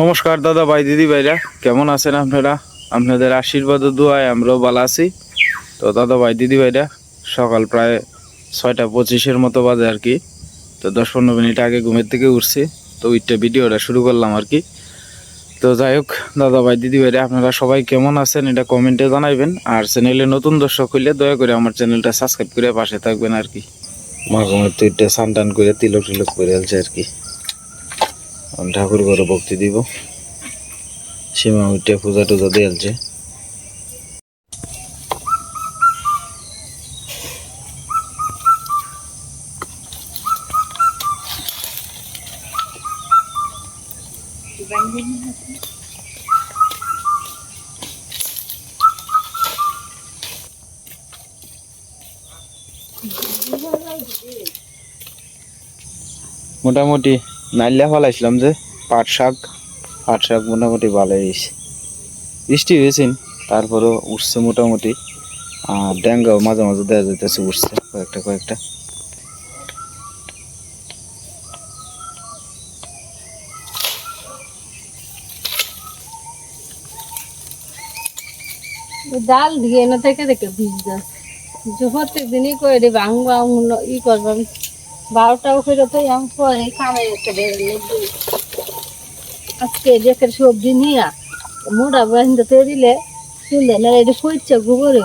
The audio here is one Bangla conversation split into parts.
নমস্কার দাদা ভাই, দিদি ভাইরা। কেমন আছেন আপনারা? আপনাদের আশীর্বাদ দোয়ায় আমরাও ভালো আছি। তো দাদা ভাই, দিদি ভাইরা, সকাল প্রায় ছয়টা পঁচিশের মতো বাজে আর কি। তো দশ পনেরো মিনিট আগে ঘুমের থেকে উঠছি, তো ওইটা ভিডিওটা শুরু করলাম আর কি। তো যাই হোক, দাদা ভাই, দিদি ভাইরা, আপনারা সবাই কেমন আছেন এটা কমেন্টে জানাইবেন। আর চ্যানেলে নতুন দর্শক হইলে দয়া করে আমার চ্যানেলটা সাবস্ক্রাইব করে পাশে থাকবেন আর কি। মাঘমের তো এটা সান টান করে তিলক টিলক করে আলছে আর কি। ঠাকুর ঘরে ভক্তি দিব। সীমা উঠে পূজা টুজা দিয়েছে মোটামুটি নাইলা ফলাইছিলাম যে পাট শাক পাট শাক মোটামুটি ভালো হয়েছে। বৃষ্টি হয়েছেন তারপরেও উঠছে মোটামুটি, আর ড্যাঙ্গাও মাঝে মাঝে দেওয়া যাইতেছে উঠছে কয়েকটা কয়েকটা। ডাল দিয়ে না থেকে দেখে বীজ গাছ যে প্রত্যেক দিনই করে আঙু ই করবাম বারোটাও করে তো আমি পরে খাবে একটা বেরোলে আজকে দেখের সবজি নিয়ে মোটা বাহিনীতে দিলে তুললে না, এটা কইছে গোবরে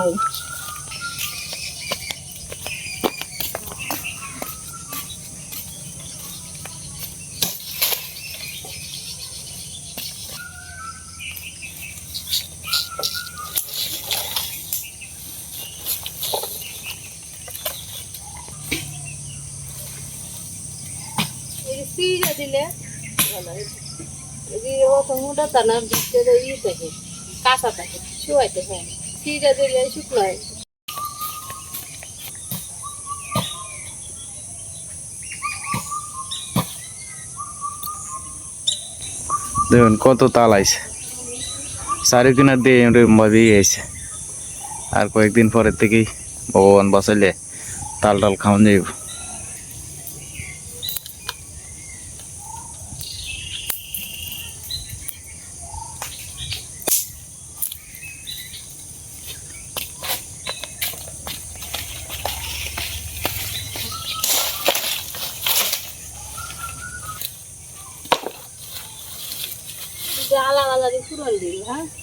দিলে ভালো হয়। যদি মোটা তানার ভিতরে ই থাকে, কাঁচা থাকে শুয়াইতে হয় না। সিজা দিলে শুকনো হয়। দেখুন কত তাল আইছে। চারি কিনার দিয়ে এরকম ভাবেই আইছে। আর কয়েকদিন পরের থেকেই ভগবান বাঁচাইলে তাল টাল খাওয়ান যাইব।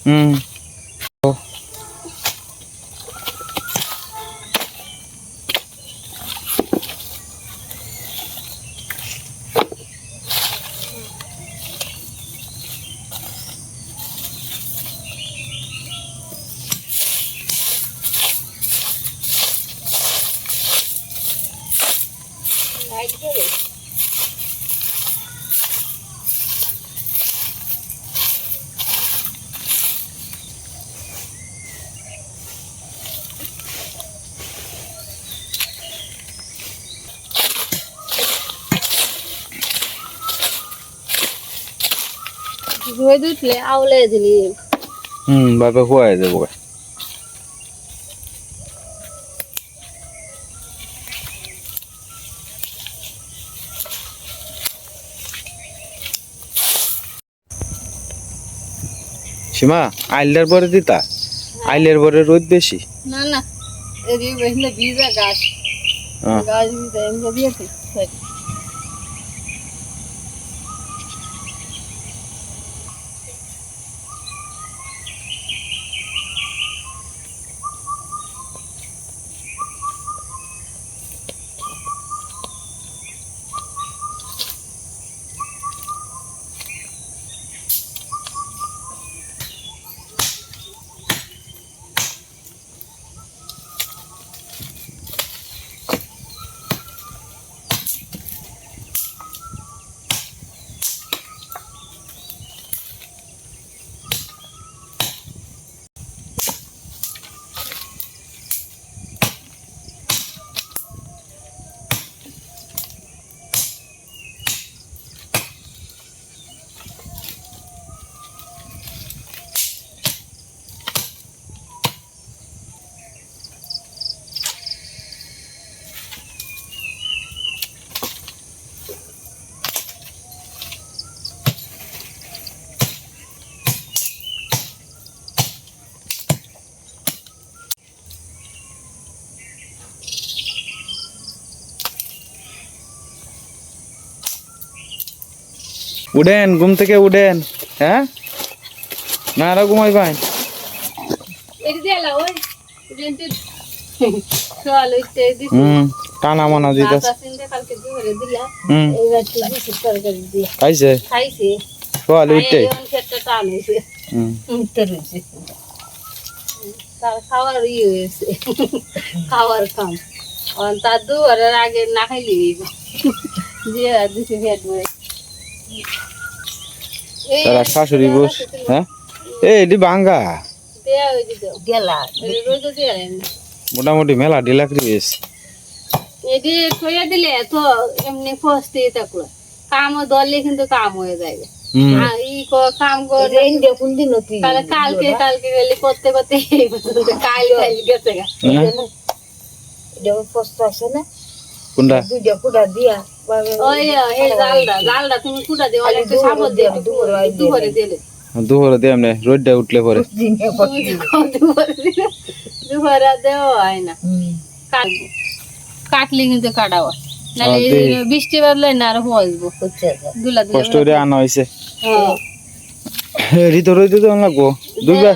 হুম। ধুয়ে দুটলে আউলে দিলি। হুম বাপে খুয়াই যাব সীমা আইলার পরে দিতা? আইলের পরে রোদ বেশি? না না এদিকে বেশলে ভিজা গাছ। হ্যাঁ। গাছ ভিজা এমনি দিয়েছে উঠেন ঘুম থেকে উঠেন হ্যাঁ? না আরও ঘুমাই পাই দিছি টানা মানা দিছি খাইছে? সকালে উঠতে তার খাওয়ার ইয়ে হয়েছে খাওয়ার আর তার দুয়ারের আগে না খাইলি দিয়ে দিছে ফেট করে এই তারা শাশুড়ি বস হ্যাঁ? এই এটি দিয়ে মোটামুটি মেলা ডিলাকরি বেশ এটি থইয়া দিলে তো এমনি ফসতে থাকল। কাম দলে কিন্তু কাম হয়ে যায়। ই ক- কাম করে দেখুন দিন কালকে কালকে গেলে করতে করতে কাল গেছে। হ্যাঁ? এটা কষ্ট আছে না? কোনটা দুইটা কুটা দিয়ে দুপুরে দিয়ে এমনি রোদটা উঠলে পরে। দুপুরে দেওয়া হয় না। কাটলে কিন্তু এই হ্যাঁ, দেই। বৃষ্টি বাদলে না আর দুলা কষ্ট করে আনা হয়েছে। হ্যাঁ। ঋতু রইতে তো লাগবো। দুইবার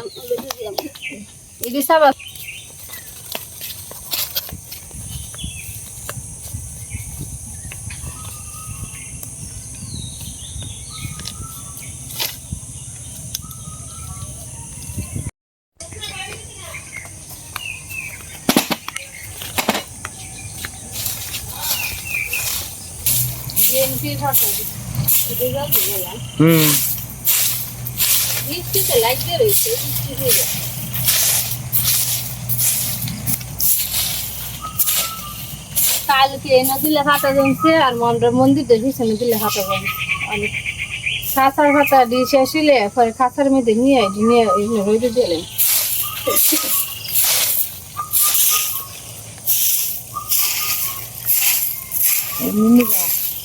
হুম। কালকে নদীলে হাঁটা জমছে আর মন্দিরটা দিলে হাঁটা জমছে। অনেক দিয়ে পরে খাঁচার মধ্যে নিয়ে নিয়ে এগুলো রোদে দিলেন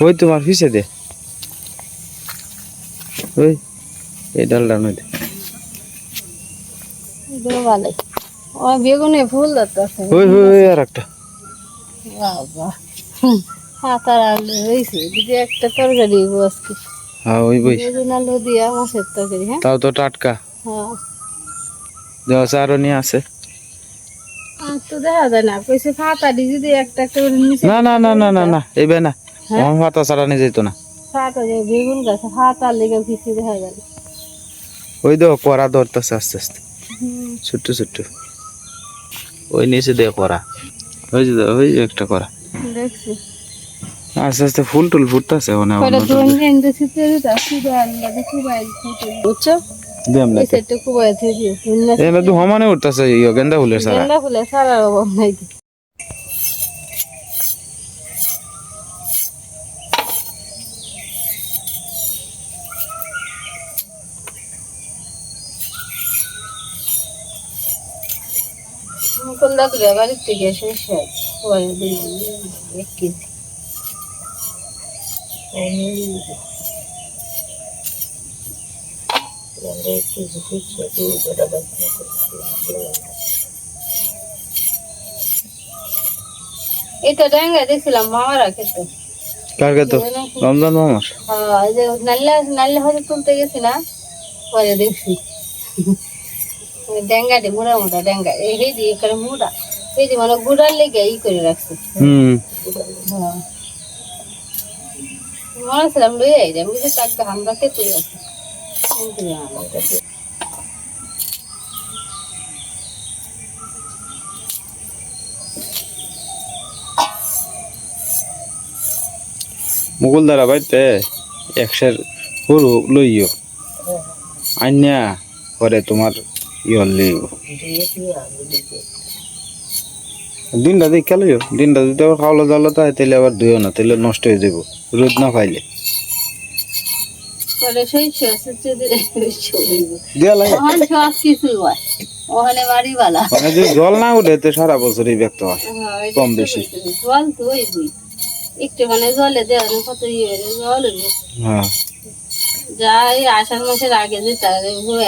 ওই তোমার ফিসে দে। ওই এই ডালটা দে। ও বেগুনে ফুল ওই ওই ওই আর একটা। বাবা। হাতার আলু হয়েছে যদি একটা তরকারি আজকে। হ্যাঁ ওই বই। বেগুন আলু দিয়া মাছের তরকারি হ্যাঁ? তাও তো টাটকা। হ্যাঁ। নিয়ে আছে তো দেখা যায় না। কইছে ফাতারি যদি একটা একটা নিচে না না না না না না এইবে না। আমার মাথা ছাড়া নিয়ে যেত না। ফাতা যায় বেগুন গাছ ফাতার লেগে কিছু দেখা না। ওই দেখো করা ধরতেছে আস্তে আস্তে। ছোট্ট ছোট্ট। ওই নিচে দিয়ে করা ওই যে ওই একটা করা দেখছি। আস্তে আস্তে ফুল টুল ফুটতেছে ওনে কয়টা দোন দিন দিছি তো দিতা সুদা লাগে কুবাই ফুটে বুঝছ? দেম না এই সেটটা কুবাই থেকে দিয়েছি এটা তো সমানে উঠতেছে গেন্দা ফুলের সারা গেন্দা ফুলে সারা নাই দাদু বাড়ির থেকে সবাই এক কেজি এটা ডাঙ্গা দেখছিলাম মামারা খেতে। কার তো রমজান মামার? হ্যাঁ নাল্লা নাল্লা হয়তো তুলতে গেছি না পরে দেখছি। ডেঙ্গা দে মোড়া মোড়া ডেঙ্গা। এই দিয়ে করে মোড়া এই যে মানে গুড়ার লেগে ই করে রাখছে। হুম। হ্যাঁ। মনে ছিলাম লই আই আমি যে টাকা আমরা খেতে আছে মুকুল দ্বারা বাইতে একশের গরু লইও। আইনা পরে তোমার ইয়র লইব দিনটা দেখে লইও দিনটা যদি আবার খাওয়ালো দাওয়ালো তাই তাহলে আবার ধুইও না তাহলে নষ্ট হয়ে যাব রোদ না পাইলে জল না উঠে তো সারা বছরই ব্যক্ত হয় কম বেশি। জল তো একটু মানে জলে দেওয়া কত ইয়ে জল হ্যাঁ যাই আষাঢ় মাসের আগে যে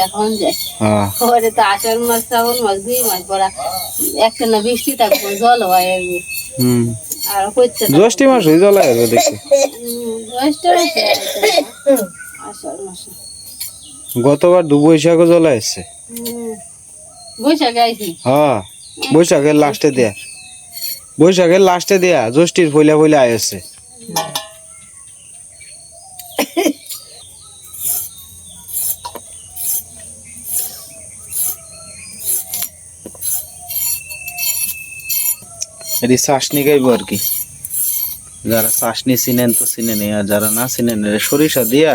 এখন যায় হ্যাঁ। পরে তো আষাঢ় মাস শ্রাবণ মাস দুই মাস পরা একটা না বৃষ্টি থাকব জল হয় আর কি। হচ্ছে জ্যৈষ্ঠী মাস হয়ে জল দেখছি। গতবার দু বৈশাখও জল আসছে। বৈশাখ আইছি। হ্যাঁ বৈশাখের লাস্টে দেয়া। বৈশাখের লাস্টে দেয়া জ্যৈষ্ঠীর ফইলা ফইলা আইছে এটি চাষনি গাইব আর কি। যারা চাষনি চিনেন তো চিনেন আর যারা না চিনেন সরিষা দিয়া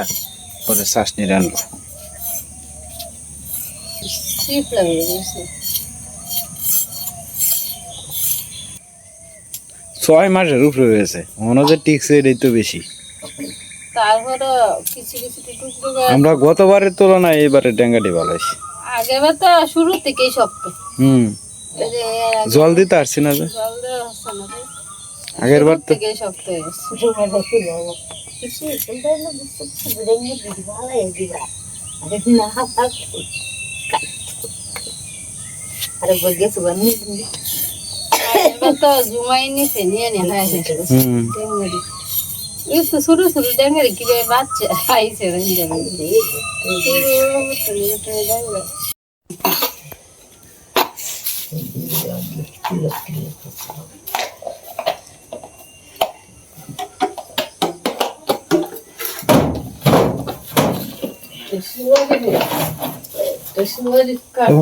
পরে চাষনি বেশি। ছয় মাসের উপরে হয়েছে মনে হচ্ছে টিকছে এটাই তো বেশি। আমরা গতবারের তুলনায় এবারে ডেঙ্গাটি ভালো আগেবার তো শুরু থেকেই হুম। যে জল দিতে পারছি না। আগের বার তো আরে তো জুমাই নিচে নিয়ে গেছে হুম ডেঙ্গুরি কীভাবে বাচ্চা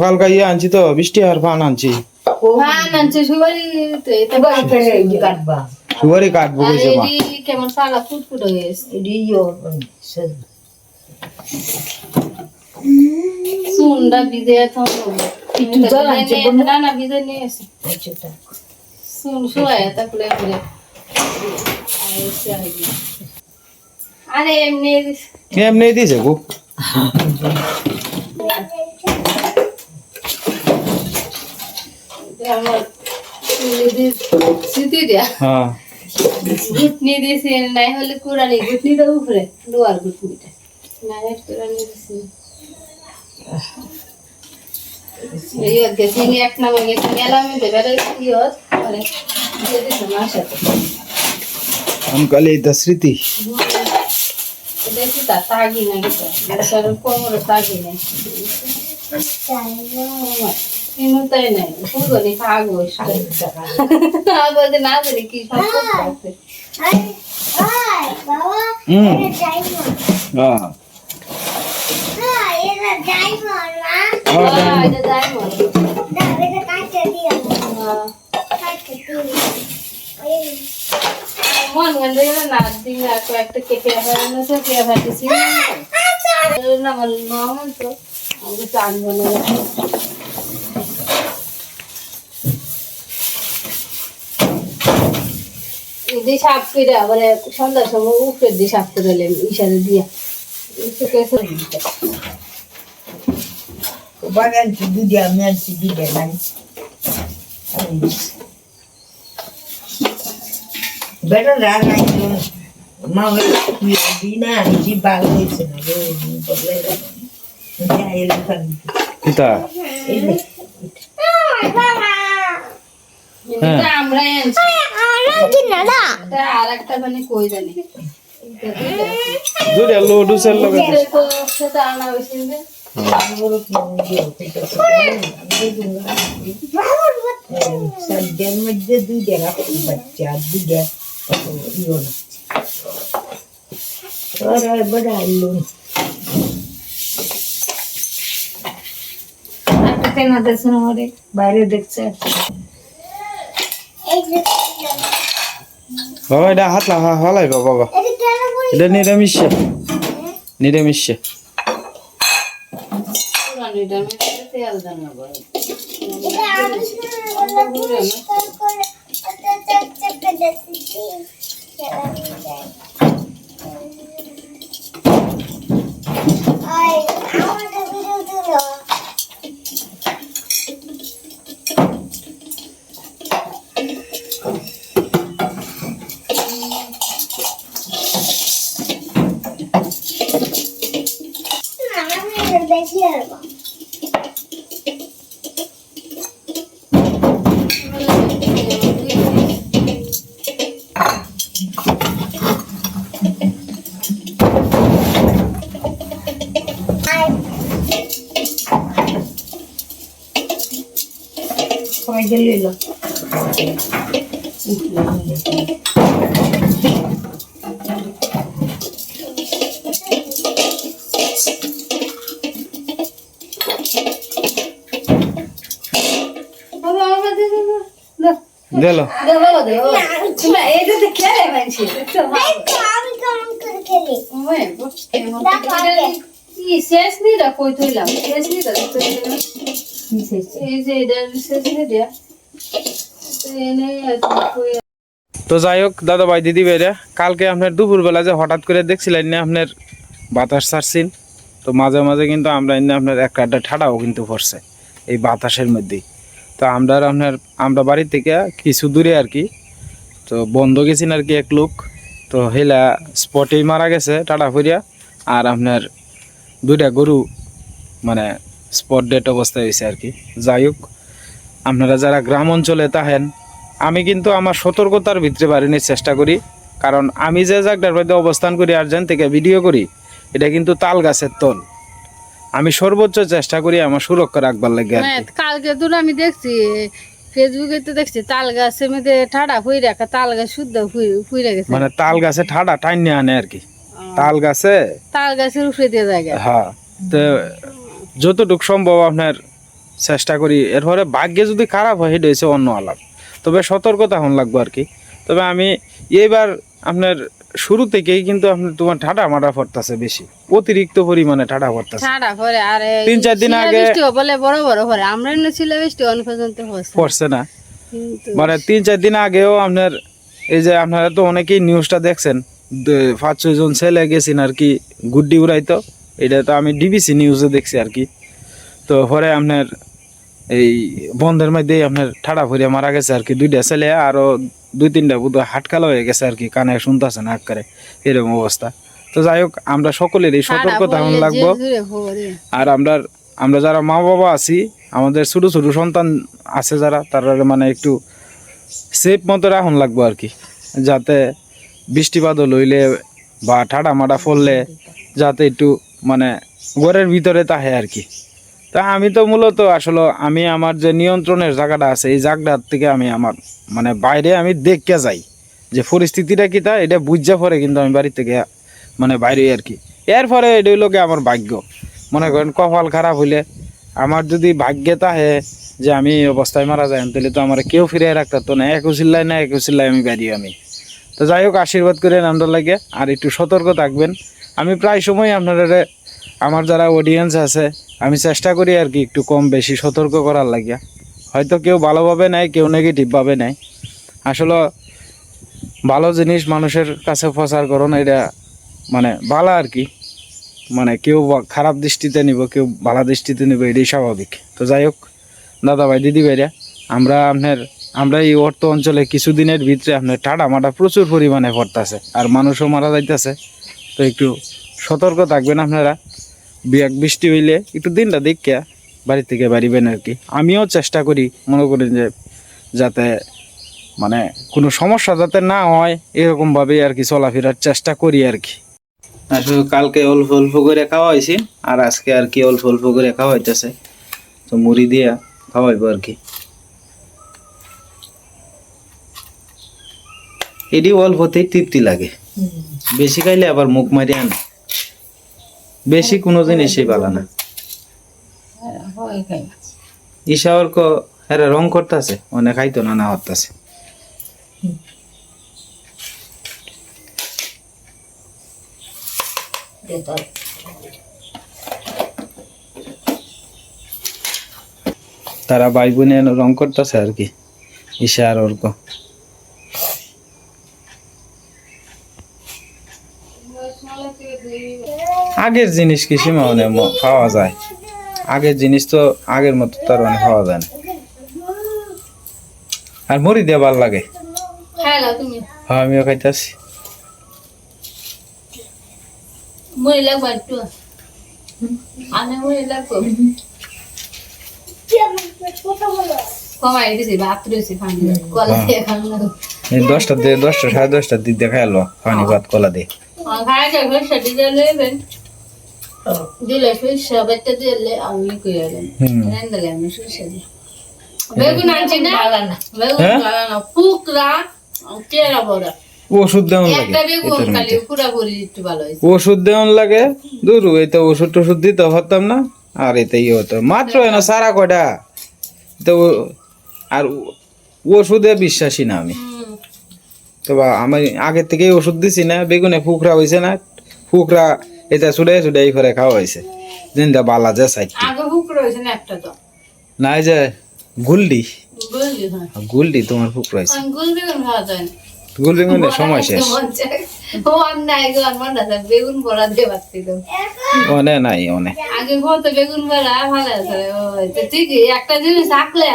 কালকা ইয়ে আনছি তো বৃষ্টি আর ফান আনছি। কাটবা। সুপারি কাটবো কইছে মা? কেমন সারা ফুটফুট হয়ে গেছে। এডিও সুন্দর থাকব একটু জল আনছে, বন্ধু। না না ভিজে নিয়ে এসে আচ্ছা শুন শোয়া তারপরে করে আরে এমনি এমনি দিছে গো আমার স্মৃতি দেয়া হ্যাঁ ঘুটনি দিয়েছি নাই হলে কুড়ানি ঘুটনিটা উপরে লোয়ার ঘুটনিটা নাই কুড়ানি দিয়েছি এই গেছি এক নামে গেছি গেলাম দেবে ইয়ত পরে দিয়ে দিছে মার সাথে। আমি কালি এটা স্মৃতি। না গেছে তার কোমরে তাগি নাই চিনুতাই নাই পুরোনি থাকব আবার না জানি কি সব করতে হুম হ্যাঁ এটা যাই মনে মন গন্ধ না দিন আর কয়েকটা কেটে সন্ধ্যার সময় উপরে দিয়ে সাপ করে এলাম ইশারে দিয়া বাগান দুধে আমি আর একটা মানে কই জানি এটা দুইটা আছে। দুইটা লোডু সেল লগে এটা তো সেটা আনা হয়েছে যে। বড় কি দিয়ে হইতেছে সাজ্জার মধ্যে দুই জায়গা বাচ্চা দুই জায়গা না আর বড় আলু কেন আমারে বাইরে দেখছে বাবা এটা হাত লা হলাই বাবা বাবা। এটা নিরামিষ। নিরামিষ। পুরানো তেল দেন না। I want to do the বাবা, দে, দে, দে, দে। গেল দে, বাবা, দে, বাবা। তোমরা এইটাতে খেলে মানছি, দেখছ, ভালো। ওই, বসতে মন করে। কি শেষ নি রা কই থইলাম শেষ নি রা কই থইলাম এই যে এটা শেষ নি দিয়া তো যাই হোক, দাদা ভাই, দিদি ভাইরা, কালকে আপনার দুপুরবেলা যে হঠাৎ করে দেখছিলেন না আপনার বাতাস ছাড়ছেন তো মাঝে মাঝে কিন্তু আমরা এনে আপনার এক কাটা ঠাডাও কিন্তু পড়ছে এই বাতাসের মধ্যেই। তো আমরা আপনার, আমরা বাড়ি থেকে কিছু দূরে আর কি, তো বন্ধ গেছেন আর কি এক লোক, তো হেলা স্পটেই মারা গেছে টাটা ফুরিয়া আর আপনার দুইটা গরু মানে স্পট ডেট অবস্থায় হয়েছে আর কি। যাই হোক আপনারা যারা গ্রাম অঞ্চলে তাহেন আমি কিন্তু আমার সতর্কতার ভিতরে বাড়ির চেষ্টা করি। কারণ আমি যে জায়গাটার মধ্যে অবস্থান করি আর যেন থেকে ভিডিও করি এটা কিন্তু তাল গাছের তল। আমি সর্বোচ্চ চেষ্টা করি আমার সুরক্ষা রাখবার লাগে হ্যাঁ কালকে তো আমি দেখছি ফেসবুকে তো দেখছি তাল গাছের মধ্যে ঠাডা ফুই রাখা তাল গাছ শুদ্ধ গেছে। মানে তাল গাছে ঠাডা টাইনে আনে আর কি। তাল গাছে তাল গাছের উপরে দিয়ে জায়গা হ্যাঁ তো যতটুকু সম্ভব আপনার চেষ্টা করি। এরপরে ভাগ্যে যদি খারাপ হয় সেটা হচ্ছে অন্য আলাপ। তবে সতর্কতা হন লাগবো আর কি। তবে আমি এইবার আপনার শুরু থেকেই কিন্তু আপনার তোমার ঠাডা মাটা পড়তেছে বেশি। অতিরিক্ত পরিমাণে ঠাডা পড়তেছে। পরে আর তিন চার দিন আগে- বলে বড় বড় পরে আমরা এমনি ছিল বৃষ্টি অন পর্যন্ত পড়ছে। না। মানে তিন চার দিন আগেও আপনার এই যে আপনারা তো অনেকেই নিউজটা দেখছেন পাঁচ ছয় জন ছেলে গেছেন আর কি গুড্ডি উড়াইতো। এটা তো আমি ডিবিসি নিউজে দেখছি আর কি। তো পরে আপনার এই বন্ধের মধ্যেই আপনার ঠাডা ভরিয়া মারা গেছে আর কি। দুইটা ছেলে আরও দুই তিনটা বুধ হাটকালা হয়ে গেছে আর কি কানে শুনতেছে না করে এরকম অবস্থা। তো যাই হোক আমরা সকলেরই ঠাডা সতর্কতা হন লাগবো। আর আমরা আমরা যারা মা বাবা আছি আমাদের ছোট ছোট সন্তান আছে যারা তারা মানে একটু সেফ মতো রাখুন লাগবো আর কি। যাতে বৃষ্টিপাত লইলে বা ঠাডা মাডা পড়লে যাতে একটু মানে ঘরের ভিতরে তাহে আর কি। তা আমি তো মূলত আসলে আমি আমার যে নিয়ন্ত্রণের জায়গাটা আছে, এই জায়গাটার থেকে আমি আমার মানে বাইরে আমি দেখতে যাই যে পরিস্থিতিটা কি তা, এটা বুঝা পরে কিন্তু আমি বাড়ি থেকে মানে বাইরে আর কি। এর পরে এটা হইল গিয়ে আমার ভাগ্য। মনে করেন কপাল খারাপ হইলে আমার যদি ভাগ্যে তাহে যে আমি এই অবস্থায় মারা যাই, তাহলে তো আমার কেউ ফিরে রাখতে তো না। একু চিল্লাই না একু চিল্লাই আমি বেরিয়ে আমি। তো যাই হোক, আশীর্বাদ করেন আমরা লাগে। আর একটু সতর্ক থাকবেন। আমি প্রায় সময় আপনারা আমার যারা অডিয়েন্স আছে আমি চেষ্টা করি আর কি একটু কম বেশি সতর্ক করার লাগিয়া। হয়তো কেউ ভালোভাবে নেয়, কেউ নেগেটিভভাবে নেয়। আসলে ভালো জিনিস মানুষের কাছে প্রচার করুন এটা মানে ভালো আর কি। মানে কেউ খারাপ দৃষ্টিতে নিব, কেউ ভালো দৃষ্টিতে নিব, এটাই স্বাভাবিক। তো যাই হোক দাদা ভাই দিদি ভাইরা আমরা আপনার, আমরা এই অর্থ অঞ্চলে কিছুদিনের ভিতরে আপনার টাটা মাটা প্রচুর পরিমাণে পড়তেছে, আর মানুষও মারা যাইতেছে। তো একটু সতর্ক থাকবেন আপনারা। বিয়াক বৃষ্টি হইলে একটু দিনটা দেখিয়া বাড়ি থেকে বাড়িবেন আর কি। আমিও চেষ্টা করি মনে করি যে যাতে মানে কোনো সমস্যা যাতে না হয় এরকমভাবেই আর কি চলাফেরার চেষ্টা করি আর কি। আসলে কালকে অল্প অল্প করে খাওয়া হয়েছে আর আজকে আর কি অল্প অল্প করে খাওয়া হইতেছে তো মুড়ি দিয়া খাওয়াইবো আর কি। এটি অল্পতেই তৃপ্তি লাগে। বেশি খাইলে আবার মুখ মারি আনে। বেশি কোনো জিনিসই ভালো না। হয় খাই। ঈশা অর্ক এরা রং করতেছে? অনেক খাইতো না না হতাছে তারা ভাই বোনে রং করতেছে আর কি ঈশা আর অর্ক। আগের জিনিস কি সীমা মানে পাওয়া যায়? আগের জিনিস তো আগের মতো তার মানে পাওয়া যায় না। আর মুড়ি দিয়ে ভালো লাগে? হ্যাঁ আমিও দিয়ে খাওয়া এই দশটা দিয়ে দশটা সাড়ে দশটার দিক দেখা এলো পানি ভাত কলা দিয়ে খাই যাবে সেটি দিলেন দিলে সরিষা বেটে দিলে আমি সরিষা দিই বেগুন আনছি না বাগানা? বাগানো কেরা বড় ওষুধ দেওয়ান লাগে ওষুধ দেওয়ান লাগে দূর এই তো ওষুধ টষুধ দিতে না আর এতে ইয়ে হতো মাত্র এনে সারা কয়টা তো আর ওষুধে বিশ্বাসী না আমি। তো আমি আগে থেকেই ওষুধ দিছি না বেগুনে ফুকরা হয়েছে না ফুকরা এটা ছুড়ে এই করে খাওয়া হয়েছে। জিন্দা বালা যে সাইডটি না যে গুলডি। গুলডি তোমার যায় না। গুলডি মানে সময় শেষ। নাই মনে অনে অনে আগে কত বেগুন বড়া ভালো আছে ঠিকই একটা জিনিস থাকলে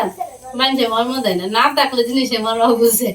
মানুষে মর্ম দেয় না। না থাকলে জিনিসে মর্ম বুঝে।